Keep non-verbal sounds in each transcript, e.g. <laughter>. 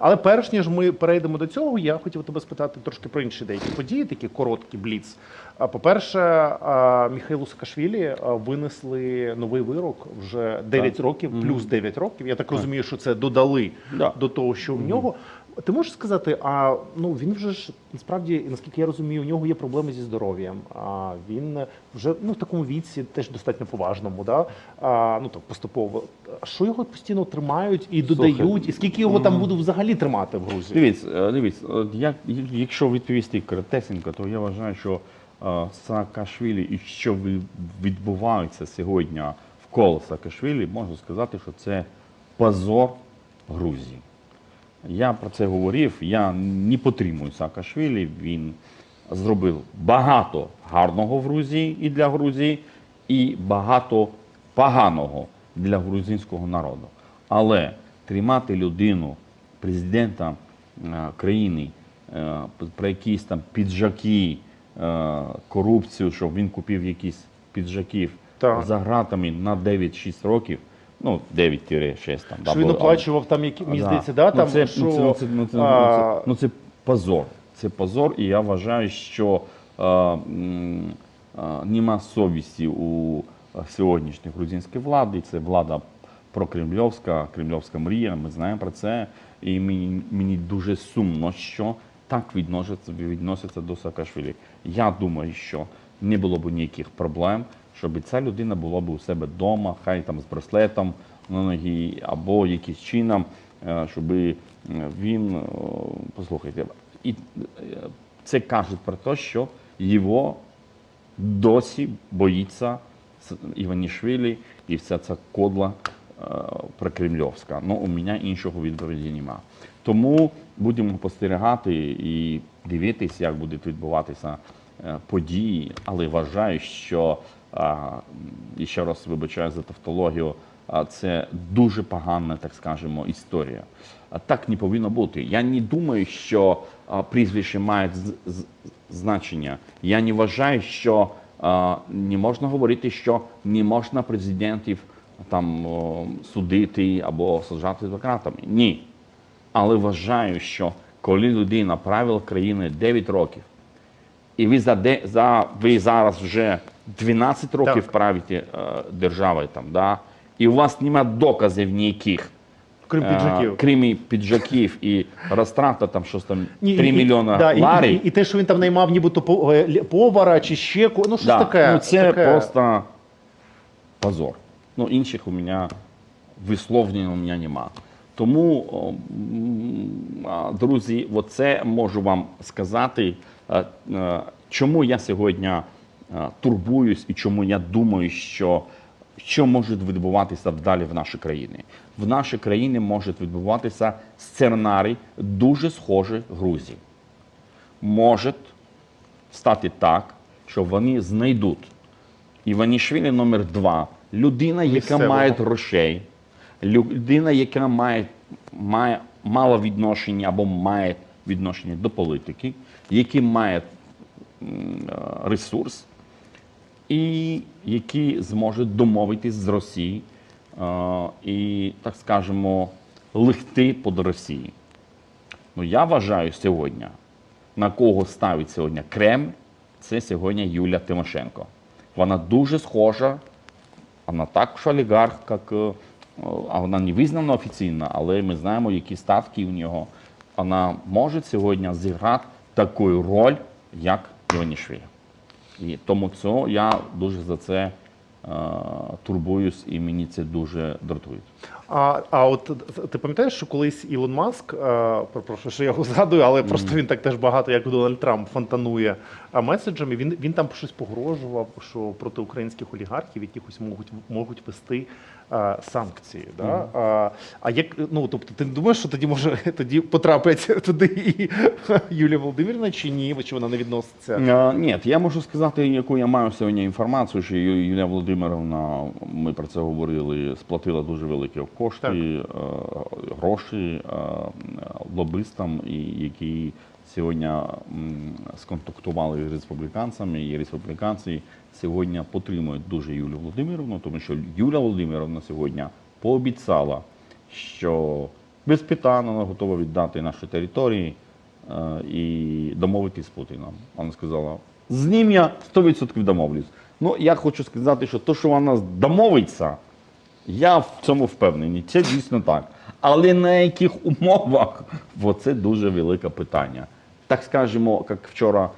Але перш ніж ми перейдемо до цього, я хотів тебе спитати трошки про інші деякі події, такі короткі бліц. По-перше, Міхайлу Саакашвілі винесли новий вирок вже 9 Так. років, плюс 9 років. Я так розумію, що це додали Да. до того, що в нього. Ти можеш сказати, а ну він вже ж насправді, наскільки я розумію, у нього є проблеми зі здоров'ям. А він вже ну в такому віці, теж достатньо поважному, да? а, ну так поступово. А Що його постійно тримають і Слухай, додають, і скільки його там мгм. будуть взагалі тримати в Грузії? Дивіться, е, дивіться, от як, якщо відповісти коротесенько, то я вважаю, що е, Саакашвілі і що відбувається сьогодні вколо Саакашвілі, можу сказати, що це позор Грузії. Я про це говорив, я не підтримую Саакашвілі, він зробив багато гарного в Грузії і для Грузії, і багато поганого для грузинського народу. Але тримати людину, президента е, країни, е, про якісь там піджаки, е, корупцію, щоб він купив якісь піджаків Так. за гратами на 9-6 років, ну 9-6 там. Що він оплачував там, які мені Да. здається, да, Ну, там це, що ну, це, ну, це, ну, це, ну, а, це, ну, це позор. Це позор, і я вважаю, що м, е, нема совісті у сьогоднішньої грузинської влади. Це влада прокремльовська, кремльовська мрія. Ми знаємо про це. І мені, мені дуже сумно, що так відносяться, відносяться до Саакашвілі. Я думаю, що не було б ніяких проблем, щоб ця людина була б у себе вдома, хай там з браслетом на ногі, або якимось чином, е, щоб він, е, послухайте, і е, це кажуть про те, що його досі боїться Іванішвілі і вся ця кодла е, прокремльовська. Ну, у мене іншого відповіді нема. Тому будемо спостерігати і дивитися, як будуть відбуватися е, події, але вважаю, що і ще раз вибачаю за тавтологію. Це дуже погана, так скажемо, історія. Так не повинно бути. Я не думаю, що прізвище має значення. Я не вважаю, що не можна говорити, що не можна президентів там судити або саджати за ґратами. Ні. Але вважаю, що коли людина правила країни 9 років, і ви за, де, за ви зараз вже 12 років Так. правите е, державою там, да? і у вас немає доказів ніяких. крім е, піджаків. крім піджаків і розтрата там щось там 3 і- мільйона да, і- ларів. І, і, те, що він там наймав нібито лі- повара чи ще ну щось Да. таке. Ну, це таке. просто позор. Ну, інших у мене висловлень у мене нема. Тому, друзі, оце можу вам сказати, е, чому я сьогодні турбуюсь і чому я думаю, що що може відбуватися далі в нашій країні. В нашій країні може відбуватися сценарій дуже схожий Грузії. Може стати так, що вони знайдуть Іванішвілі номер два людина, яка має грошей, людина, яка має, має мало відношення або має відношення до політики, який має е, ресурс, і які зможуть домовитись з Росією е, і, так скажемо, легти під Росії. Ну, я вважаю сьогодні, на кого ставить сьогодні Кремль, це сьогодні Юлія Тимошенко. Вона дуже схожа, вона також олігарх, як, а вона не визнана офіційно, але ми знаємо, які статки у нього. Вона може сьогодні зіграти таку роль, як Іванішвілі. І тому це я дуже за це е, турбуюсь, і мені це дуже дратує. А, а от ти пам'ятаєш, що колись Ілон Маск, е, перепрошую, що я його згадую, але просто він так теж багато, як Дональд Трамп, фонтанує меседжами. Він, він там щось погрожував, що проти українських олігархів якихось можуть, можуть вести е, санкції. Да? А, а як, ну, тобто, ти не думаєш, що тоді може <laughs> тоді потрапить туди і <laughs> Юлія Володимирівна чи ні, чи вона не відноситься? Е, Ні, я можу сказати, яку я маю сьогодні інформацію, що Юлія Володимировна, ми про це говорили, сплатила дуже великі кошти, е, гроші е, лобистам, які сьогодні сконтактували з республіканцями, і республіканці сьогодні підтримують дуже Юлію Володимировну, тому що Юлія Володимировна сьогодні пообіцяла, що без питань вона готова віддати наші території е, і домовитись з Путіном. Вона сказала, з ним я 100% домовлюсь. Ну, я хочу сказати, що те, що вона домовиться, я в цьому впевнений. Це дійсно так. Але на яких умовах? Бо це дуже велике питання. Так скажемо, як вчора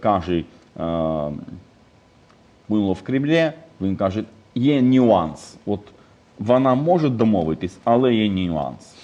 каже е, було в Кремлі, він каже, є нюанс. От вона може домовитись, але є нюанс.